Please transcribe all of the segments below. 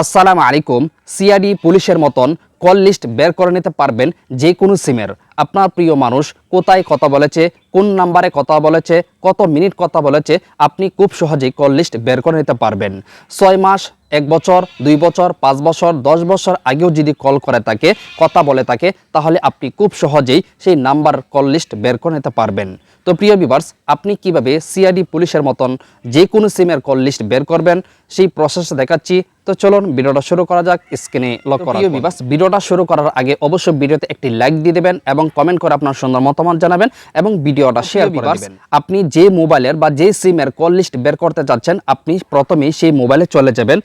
আসসালামু আলাইকুম। সিআইডি পুলিশের মতন কল লিস্ট বের করে নিতে পারবেন যে কোনো সিমের। আপনার প্রিয় মানুষ কোথায় কথা বলেছে, কোন নাম্বারে কথা বলেছে, কত মিনিট কথা বলেছে, আপনি খুব সহজেই কল লিস্ট বের করে নিতে পারবেন। ছয় মাস, এক বছর, দুই বছর, পাঁচ বছর, দশ বছর আগেও যদি কল করে থাকে, কথা বলে থাকে, তাহলে আপনি খুব সহজেই সেই নাম্বার কল লিস্ট বের করে নিতে পারবেন। তো প্রিয় বিভার্স আপনি কীভাবে সিআইডি পুলিশের মতন যে কোনো সিমের কল লিস্ট বের করবেন, সেই প্রসেস দেখাচ্ছি। তো চলুন ভিডিওটা শুরু করা যাক স্ক্রিনে লক করা প্রিয় বিভার্স ভিডিওটা শুরু করার আগে অবশ্যই ভিডিওতে একটি লাইক দিয়ে দেবেন এবং কমেন্ট করে আপনার সুন্দর মতামত জানাবেন এবং ভিডিওটা শেয়ার করে দিবেন। আপনি যে মোবাইলের বা যে সিমের কল লিস্ট বের করতে চাচ্ছেন আপনি প্রথমেই সেই মোবাইলে চলে যাবেন।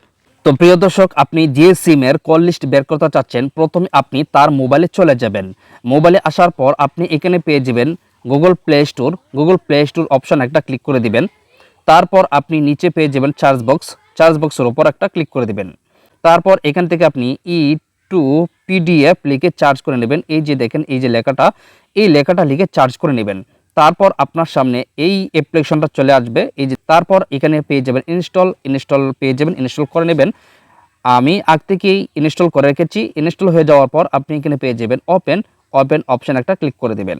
তো প্রিয় দর্শক আপনি যে সিমের কল লিস্ট বের করতে চাচ্ছেন প্রথমে আপনি তার মোবাইলে চলে যাবেন। মোবাইলে আসার পর আপনি এখানে পেয়ে যাবেন Google Play Store Google Play Store option একটা ক্লিক করে দিবেন। তারপর আপনি নিচে পেয়ে যাবেন চার্জ বক্স চার্জ বক্সের ওপর একটা ক্লিক করে দেবেন। তারপর এখান থেকে আপনি ই টু পিডিএফ লিখে চার্জ করে নেবেন। এই যে দেখেন, এই যে লেখাটা, এই লেখাটা লিখে চার্জ করে নেবেন। তারপর আপনার সামনে এই অ্যাপ্লিকেশনটা চলে আসবে। এই যে তারপর এখানে পেয়ে যাবেন ইনস্টল ইনস্টল পেয়ে যাবেন ইনস্টল করে নেবেন। আমি আগ থেকেই ইনস্টল করে রেখেছি। ইনস্টল হয়ে যাওয়ার পর আপনি এখানে পেয়ে যাবেন ওপেন ওপেন অপশন একটা ক্লিক করে দেবেন।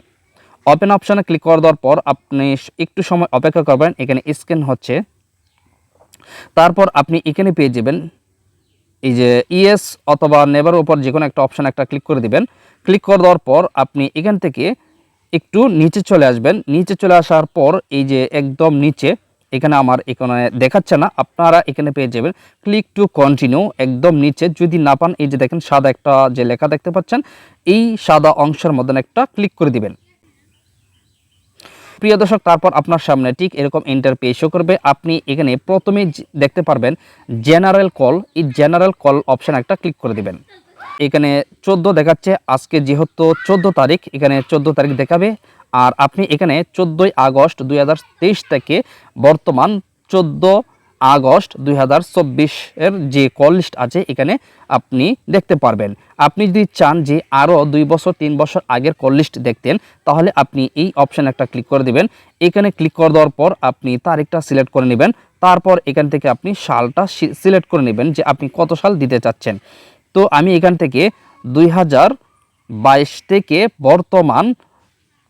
ওপেন অপশানে ক্লিক করে দেওয়ার পর আপনি একটু সময় অপেক্ষা করবেন। এখানে স্ক্যান হচ্ছে। তারপর আপনি এখানে পেয়ে যাবেন এই যে ইএস অথবা নেভার উপর যে কোনো একটা অপশান একটা ক্লিক করে দিবেন। ক্লিক করে দেওয়ার পর আপনি এখান থেকে একটু নিচে চলে আসবেন। নিচে চলে আসার পর এই যে একদম নিচে, এখানে আমার এখানে দেখাচ্ছে না, আপনারা এখানে পেয়ে যাবেন। ক্লিক টু কন্টিনিউ, একদম নিচে। যদি না পান, এই যে দেখেন সাদা একটা যে লেখা দেখতে পাচ্ছেন, এই সাদা অংশের মধ্যে একটা ক্লিক করে দিবেন। প্রিয় দর্শক, তারপর আপনার সামনে ঠিক এরকম ইন্টার পেশও শো করবে। আপনি এখানে প্রথমে দেখতে পারবেন জেনারেল কল এই জেনারেল কল অপশান একটা ক্লিক করে দিবেন। এখানে চোদ্দ দেখাচ্ছে, আজকে যেহেতু চোদ্দ তারিখ, এখানে চোদ্দ তারিখ দেখাবে। আর আপনি এখানে চোদ্দোই আগস্ট দু হাজার তেইশ থেকে বর্তমান চোদ্দ আগস্ট দুই এর যে কল লিস্ট আছে, এখানে আপনি দেখতে পারবেন। আপনি যদি চান যে আরও দুই বছর, তিন বছর আগের কল লিস্ট দেখতেন, তাহলে আপনি এই অপশান একটা ক্লিক করে দিবেন। এখানে ক্লিক করে দেওয়ার পর আপনি তারিখটা সিলেক্ট করে নেবেন। তারপর এখান থেকে আপনি সালটা সিলেক্ট করে নেবেন যে আপনি কত সাল দিতে চাচ্ছেন। তো আমি এখান থেকে দুই হাজার বাইশ থেকে বর্তমান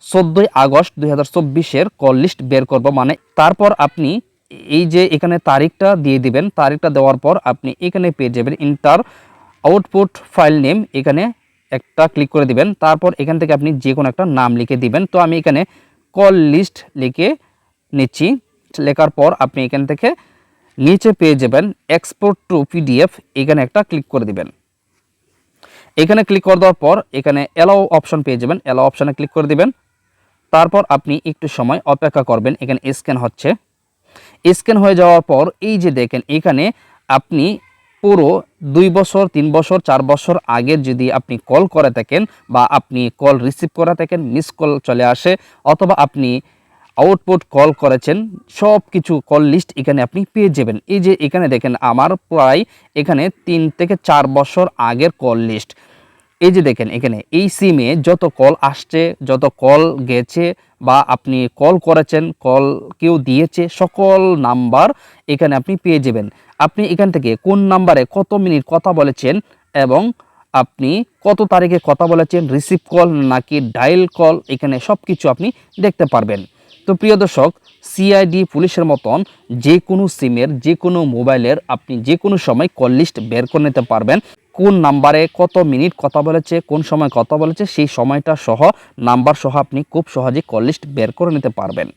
চোদ্দোই আগস্ট দুই হাজার চব্বিশের কল লিস্ট বের করব। মানে তারপর আপনি এই যে এখানে তারিখটা দিয়ে দিবেন, তারিখটা দেওয়ার পর আপনি এখানে পেয়ে যাবেন ইন্টার আউটপুট ফাইল নেম এখানে একটা ক্লিক করে দিবেন, তারপর এখান থেকে আপনি যে কোনো একটা নাম লিখে দিবেন। তো আমি এখানে কল লিস্ট লিখে নিচ্ছি, লেখার পর আপনি এখান থেকে নিচে পেয়ে যাবেন এক্সপোর্ট টু পিডিএফ এখানে একটা ক্লিক করে দিবেন। এখানে ক্লিক করে দেওয়ার পর এখানে অ্যালাও অপশন পেয়ে যাবেন অ্যালাও অপশানে ক্লিক করে দিবেন। তারপর আপনি একটু সময় অপেক্ষা করবেন, এখানে স্ক্যান হচ্ছে। স্ক্যান হয়ে যাওয়ার পর এই যে দেখেন, এখানে আপনি পুরো দুই বছর, তিন বছর, চার বছর আগের যদি আপনি কল করে থাকেন বা আপনি কল রিসিভ করে থাকেন, মিস কল চলে আসে, অথবা আপনি আউটপুট কল করেছেন সব কিছু কল লিস্ট এখানে আপনি পেয়ে যাবেন। এই যে এখানে দেখেন, আমার প্রায় এখানে তিন থেকে চার বছর আগের কল লিস্ট। এই যে দেখেন এখানে, এই সিমে যত কল আসছে, যত কল গেছে বা আপনি কল করেছেন কল কেউ দিয়েছে, সকল নাম্বার এখানে আপনি পেয়ে যাবেন। আপনি এখান থেকে কোন নাম্বারে কত মিনিট কথা বলেছেন এবং আপনি কত তারিখে কথা বলেছেন রিসিভ কল নাকি ডায়াল কল এখানে সব কিছু আপনি দেখতে পারবেন। তো প্রিয় দর্শক সিআইডি পুলিশের মতন যে কোনো সিমের যে কোনো মোবাইলের আপনি যে কোনো সময় কল লিস্ট বের করে নিতে পারবেন। কোন নাম্বারে কত মিনিট কথা বলেছে, কোন সময় কথা বলেছে, সেই সময়টা সহ, নাম্বার সহ আপনি খুব সহজে কল লিস্ট বের করে নিতে পারবেন।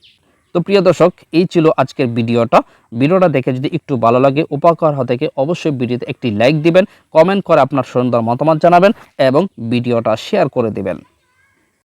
তো প্রিয় দর্শক, এই ছিল আজকের ভিডিওটা। ভিডিওটা দেখে যদি একটু ভালো লাগে, উপকার থেকে, অবশ্যই ভিডিওতে একটি লাইক দিবেন, কমেন্ট করে আপনার সুন্দর মতামত জানাবেন এবং ভিডিওটা শেয়ার করে দিবেন।